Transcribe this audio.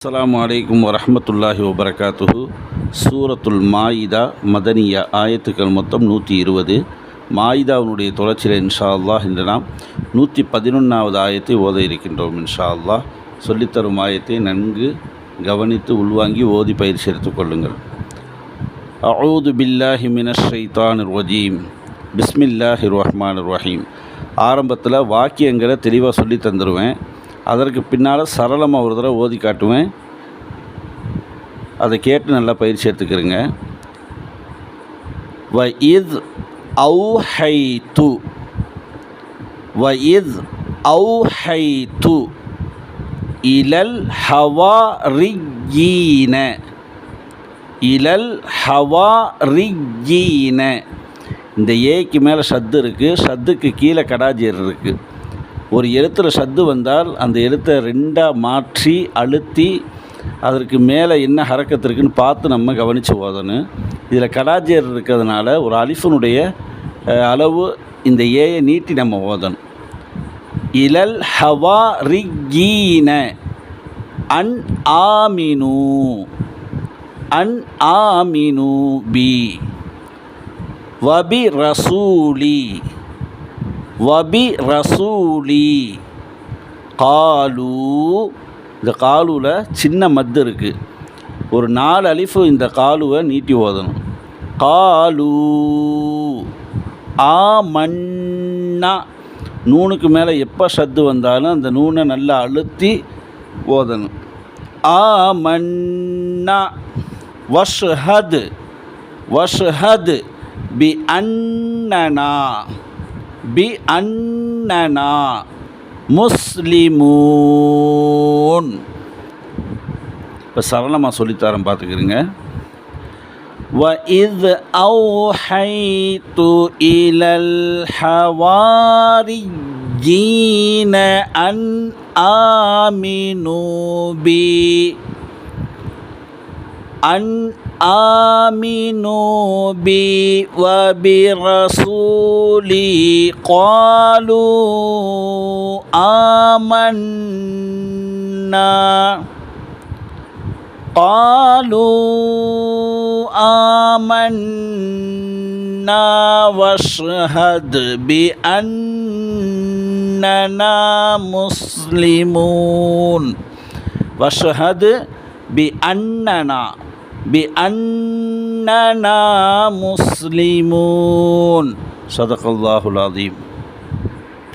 அஸ்லாம் வலைக்கம் வரமத்துல்லாஹி வபரகாத்துஹு சூரத்துல் மாயிதா மதனியா ஆயத்துக்கள் மொத்தம் நூற்றி இருபது. மாயிதாவினுடைய தொடர்ச்சியில் இன்ஷா அல்லாஹ் இன்று நாம் நூற்றி பதினொன்றாவது ஆயத்தை ஓத இருக்கின்றோம் இன்ஷா அல்லாஹ் சொல்லித்தரும் ஆயத்தை நன்கு கவனித்து உள்வாங்கி ஓதி பயிற்சி எடுத்துக்கொள்ளுங்கள் அவுது பில்லாஹி மினஷைதான் ஷைத்தானிர் ரஜீம். பிஸ்மில்லாஹிர் ரஹீம். ஆரம்பத்தில் வாக்கியங்களை தெளிவாக சொல்லி தந்துடுவேன் அதற்கு பின்னால் சரளமாக ஒரு தடவை ஓதி காட்டுவேன். அதை கேட்டு நல்லா பயிற்சி எடுத்துக்கிறேங்க. வ இத் அவு ஹை து வ இத் அவு ஹை து இலல் ஹவா ரிக்ஜீன இலல் ஹவா ரிக்ஜீன இந்த ஏக்கு மேலே சத்து இருக்குது சத்துக்கு கீழே கடாஜீர் இருக்குது ஒரு எழுத்தில் சத்து வந்தால் அந்த எழுத்தை ரெண்டாக மாற்றி அழுத்தி அதற்கு மேலே என்ன ஹரக்கத்து இருக்குன்னு பார்த்து நம்ம கவனித்து ஓதணும். இதில் கடாஜியர் இருக்கிறதுனால ஒரு அலிஃபனுடைய அளவு இந்த ஏயை நீட்டி நம்ம ஓதணும். இலல் ஹவா ரிகீன அன் ஆமினு அன் ஆமினு பி வபி ரசூலி. வபி ரசூலி. காலு. இந்த காலுவில் சின்ன மத்து இருக்குது ஒரு நாலு அலிஃபு இந்த காலுவை நீட்டி ஓதணும். காலு. மன்னா நூனுக்கு மேலே எப்போ சத்து வந்தாலும் அந்த நூனை நல்லா அழுத்தி ஓதணும். ஆமன்னா. வஷ்ஹத். வஷ்ஹத். பி அண்ணனா பி அன்னனா முஸ்லிமூன் இப்போ சரளமாக சொல்லித்தரேன் பார்த்துக்கிறீங்க وإذ أوحيت إلى الحواريين أن آمنوا بي أن آمنوا بي وبرسولي قالوا آمنا قالوا آمنا واشهد بأننا مسلمون واشهد بأننا بأننا مسلمون. صدق الله العظيم.